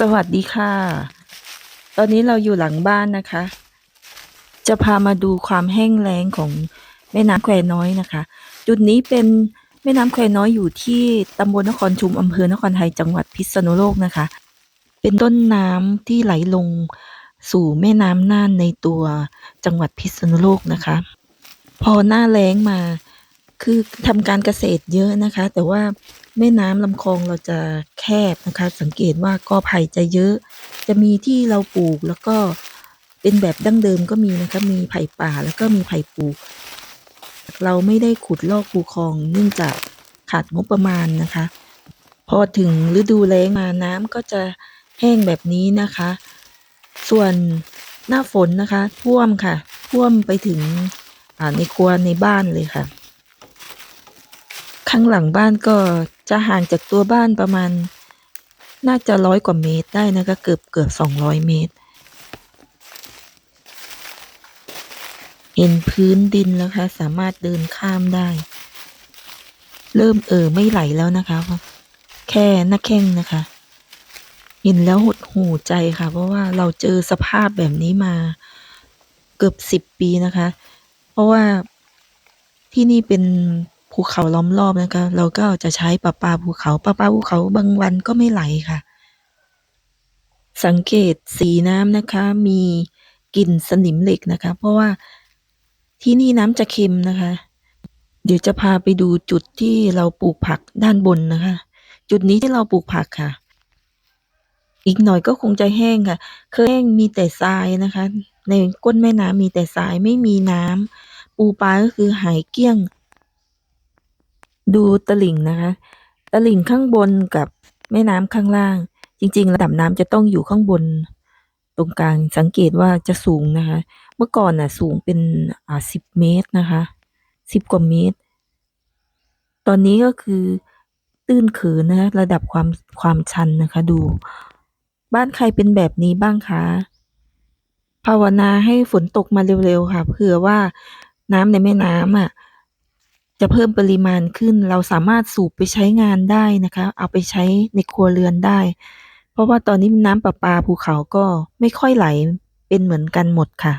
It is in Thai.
สวัสดีค่ะ ตอนนี้เราอยู่หลังบ้านนะคะ จะพามาดูความแห้งแล้งของแม่น้ำแควน้อยนะคะ จุดนี้เป็นแม่น้ำแควน้อยอยู่ที่ตำบลนครชุมอำเภอนครไทยจังหวัดพิษณุโลกนะคะ เป็นต้นน้ำที่ไหลลงสู่แม่น้ำน่านในตัวจังหวัดพิษณุโลกนะคะ พอหน้าแล้งมาคือทำการเกษตรเยอะนะคะ แต่ว่า แม่น้ำลำคลองเราจะแคบนะคะ สังเกตว่ากอไผ่จะเยอะ จะมีที่เราปลูกแล้วก็เป็นแบบดั้งเดิมก็มีนะคะ มีไผ่ป่าแล้วก็มีไผ่ปลูก เราไม่ได้ขุดลอกคูคลองเนื่องจากขาดงบประมาณนะคะ พอถึงฤดูแล้งมาน้ำก็จะแห้งแบบนี้นะคะ ส่วนหน้าฝนนะคะ ท่วมค่ะ ท่วมไปถึงในครัวในบ้านเลยค่ะ ข้างหลังบ้านก็จะห่างจากตัวบ้านประมาณ น่าจะร้อยกว่าเมตรได้นะคะเกือบเกือบสองร้อยเมตร เห็นพื้นดินแล้วค่ะสามารถเดินข้ามได้ เริ่มเออไม่ไหลแล้วนะคะ แค่หน้าแข้งนะคะ เห็นแล้วหดหูใจค่ะ เพราะว่าเราเจอสภาพแบบนี้มาเกือบสิบปีนะคะ เพราะว่าที่นี่เป็น ภูเขาล้อมรอบนะคะ เราก็จะใช้ประปาภูเขา ประปาภูเขาบางวันก็ไม่ไหลค่ะ สังเกตสีน้ำนะคะ มีกลิ่นสนิมเหล็กนะคะ เพราะว่าที่นี่น้ำจะเค็มนะคะ เดี๋ยวจะพาไปดูจุดที่เราปลูกผักด้านบนนะคะ จุดนี้ที่เราปลูกผักค่ะ อีกหน่อยก็คงจะแห้งค่ะ เคยแห้งมีแต่ทรายนะคะ ในก้นแม่น้ำมีแต่ทรายไม่มีน้ำปูปลาก็คือหายเกี้ยง ดูตลิ่งนะคะ ตลิ่งข้างบนกับแม่น้ำข้างล่าง จริง ๆ ระดับน้ำจะต้องอยู่ข้างบน ตรงกลางสังเกตว่าจะสูงนะคะ เมื่อก่อนน่ะสูงเป็นอ่าสิบเมตรนะคะสิบกว่าเมตร ตอนนี้ก็คือตื้นเขินนะคะระดับความความชันนะคะ ดู บ้านใครเป็นแบบนี้บ้างคะภาวนาให้ฝนตกมาเร็วๆค่ะเผื่อว่าน้ำในแม่น้ำอะ จะเพิ่มปริมาณขึ้น เราสามารถสูบไปใช้งานได้นะคะ เอาไปใช้ในครัวเรือนได้ เพราะว่าตอนนี้น้ำประปาภูเขาก็ไม่ค่อยไหลเป็นเหมือนกันหมดค่ะ